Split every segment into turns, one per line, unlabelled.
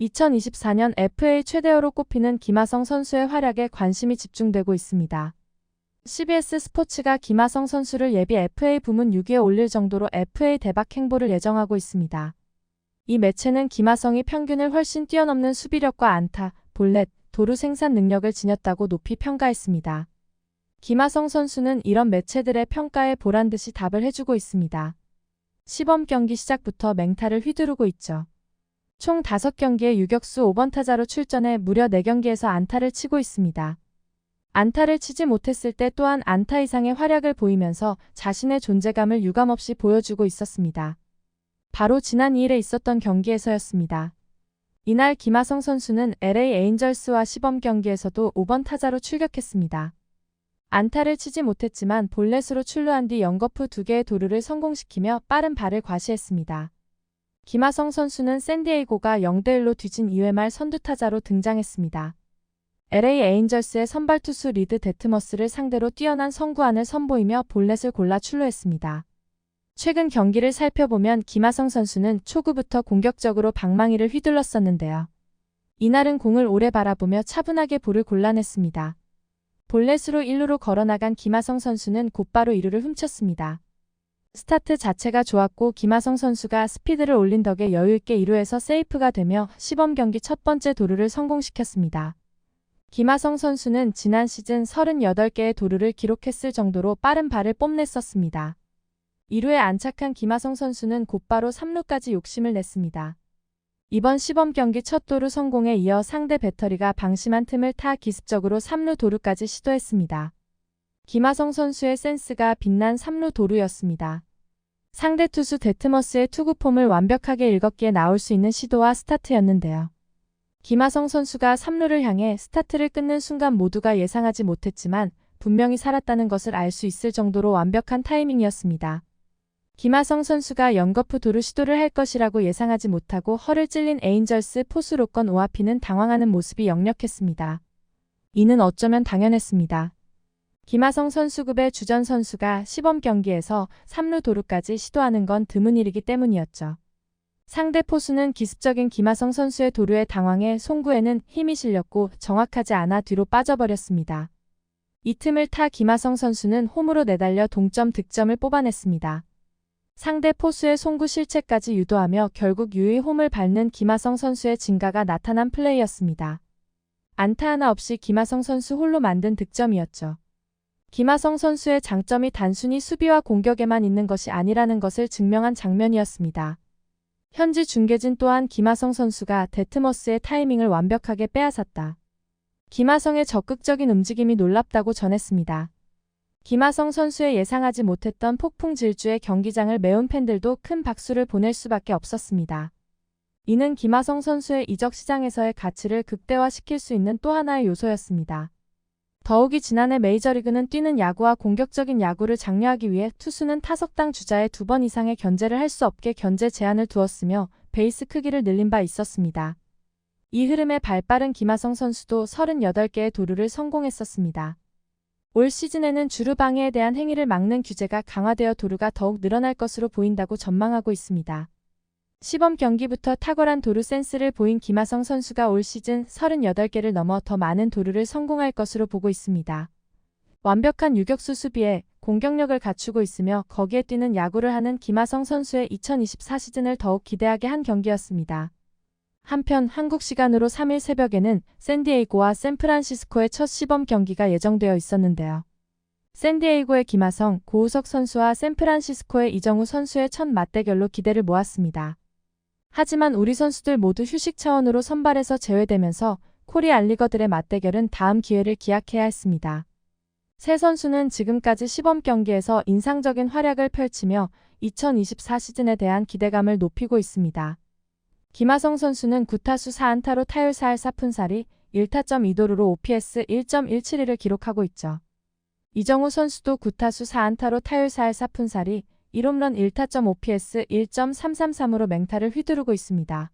2024년 FA 최대어로 꼽히는 김하성 선수의 활약에 관심이 집중되고 있습니다. CBS 스포츠가 김하성 선수를 예비 FA 부문 6위에 올릴 정도로 FA 대박 행보를 예정하고 있습니다. 이 매체는 김하성이 평균을 훨씬 뛰어넘는 수비력과 안타, 볼넷, 도루 생산 능력을 지녔다고 높이 평가했습니다. 김하성 선수는 이런 매체들의 평가에 보란 듯이 답을 해주고 있습니다. 시범 경기 시작부터 맹타를 휘두르고 있죠. 총 5경기에 유격수 5번 타자로 출전해 무려 4경기에서 안타를 치고 있습니다. 안타를 치지 못했을 때 또한 안타 이상의 활약을 보이면서 자신의 존재감을 유감없이 보여주고 있었습니다. 바로 지난 2일에 있었던 경기에서였습니다. 이날 김하성 선수는 LA 에인절스와 시범 경기에서도 5번 타자로 출격했습니다. 안타를 치지 못했지만 볼넷으로 출루한 뒤 연거푸 2개의 도루를 성공시키며 빠른 발을 과시했습니다. 김하성 선수는 샌디에이고가 0대1로 뒤진 2회 말 선두타자로 등장했습니다. LA 에인절스의 선발 투수 리드 데트머스를 상대로 뛰어난 성구안을 선보이며 볼넷을 골라 출루했습니다. 최근 경기를 살펴보면 김하성 선수는 초구부터 공격적으로 방망이를 휘둘렀었는데요. 이날은 공을 오래 바라보며 차분하게 볼을 골라냈습니다. 볼넷으로 1루로 걸어나간 김하성 선수는 곧바로 2루를 훔쳤습니다. 스타트 자체가 좋았고 김하성 선수가 스피드를 올린 덕에 여유있게 2루에서 세이프가 되며 시범 경기 첫 번째 도루를 성공시켰습니다. 김하성 선수는 지난 시즌 38개의 도루를 기록했을 정도로 빠른 발을 뽐냈었습니다. 2루에 안착한 김하성 선수는 곧바로 3루까지 욕심을 냈습니다. 이번 시범 경기 첫 도루 성공에 이어 상대 배터리가 방심한 틈을 타 기습적으로 3루 도루까지 시도했습니다. 김하성 선수의 센스가 빛난 3루 도루였습니다. 상대 투수 데트머스의 투구폼을 완벽하게 읽었기에 나올 수 있는 시도와 스타트였는데요. 김하성 선수가 3루를 향해 스타트를 끊는 순간 모두가 예상하지 못했지만 분명히 살았다는 것을 알 수 있을 정도로 완벽한 타이밍이었습니다. 김하성 선수가 연거푸 도루 시도를 할 것이라고 예상하지 못하고 허를 찔린 에인절스 포수 로건 오아피는 당황하는 모습이 역력했습니다. 이는 어쩌면 당연했습니다. 김하성 선수급의 주전 선수가 시범 경기에서 3루 도루까지 시도하는 건 드문 일이기 때문이었죠. 상대 포수는 기습적인 김하성 선수의 도루에 당황해 송구에는 힘이 실렸고 정확하지 않아 뒤로 빠져버렸습니다. 이 틈을 타 김하성 선수는 홈으로 내달려 동점 득점을 뽑아냈습니다. 상대 포수의 송구 실책까지 유도하며 결국 유의 홈을 밟는 김하성 선수의 진가가 나타난 플레이였습니다. 안타 하나 없이 김하성 선수 홀로 만든 득점이었죠. 김하성 선수의 장점이 단순히 수비와 공격에만 있는 것이 아니라는 것을 증명한 장면이었습니다. 현지 중계진 또한 김하성 선수가 데트머스의 타이밍을 완벽하게 빼앗았다. 김하성의 적극적인 움직임이 놀랍다고 전했습니다. 김하성 선수의 예상하지 못했던 폭풍 질주의 경기장을 메운 팬들도 큰 박수를 보낼 수밖에 없었습니다. 이는 김하성 선수의 이적 시장에서의 가치를 극대화시킬 수 있는 또 하나의 요소였습니다. 더욱이 지난해 메이저리그는 뛰는 야구와 공격적인 야구를 장려하기 위해 투수는 타석당 주자의 두 번 이상의 견제를 할 수 없게 견제 제한을 두었으며 베이스 크기를 늘린 바 있었습니다. 이 흐름에 발빠른 김하성 선수도 38개의 도루를 성공했었습니다. 올 시즌에는 주루 방해에 대한 행위를 막는 규제가 강화되어 도루가 더욱 늘어날 것으로 보인다고 전망하고 있습니다. 시범 경기부터 탁월한 도루 센스를 보인 김하성 선수가 올 시즌 38개를 넘어 더 많은 도루를 성공할 것으로 보고 있습니다. 완벽한 유격수 수비에 공격력을 갖추고 있으며 거기에 뛰는 야구를 하는 김하성 선수의 2024 시즌을 더욱 기대하게 한 경기였습니다. 한편 한국 시간으로 3일 새벽에는 샌디에이고와 샌프란시스코의 첫 시범 경기가 예정되어 있었는데요. 샌디에이고의 김하성, 고우석 선수와 샌프란시스코의 이정우 선수의 첫 맞대결로 기대를 모았습니다. 하지만 우리 선수들 모두 휴식 차원으로 선발에서 제외되면서 코리 알리거들의 맞대결은 다음 기회를 기약해야 했습니다. 세 선수는 지금까지 시범 경기에서 인상적인 활약을 펼치며 2024 시즌에 대한 기대감을 높이고 있습니다. 김하성 선수는 9타수 4안타로 타율 4할 4푼살이 1타점 2도루로 OPS 1.172를 기록하고 있죠. 이정우 선수도 9타수 4안타로 타율 4할 4푼살이 1홈런 1타점 OPS 1.333으로 맹타를 휘두르고 있습니다.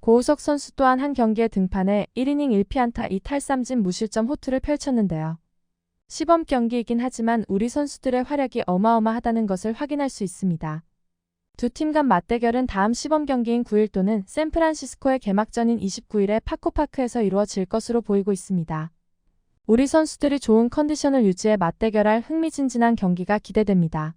고우석 선수 또한 한 경기에 등판해 1이닝 1피안타 2탈삼진 무실점 호투를 펼쳤는데요. 시범 경기이긴 하지만 우리 선수들의 활약이 어마어마하다는 것을 확인할 수 있습니다. 두 팀 간 맞대결은 다음 시범 경기인 9일 또는 샌프란시스코의 개막전인 29일에 파코파크에서 이루어질 것으로 보이고 있습니다. 우리 선수들이 좋은 컨디션을 유지해 맞대결할 흥미진진한 경기가 기대됩니다.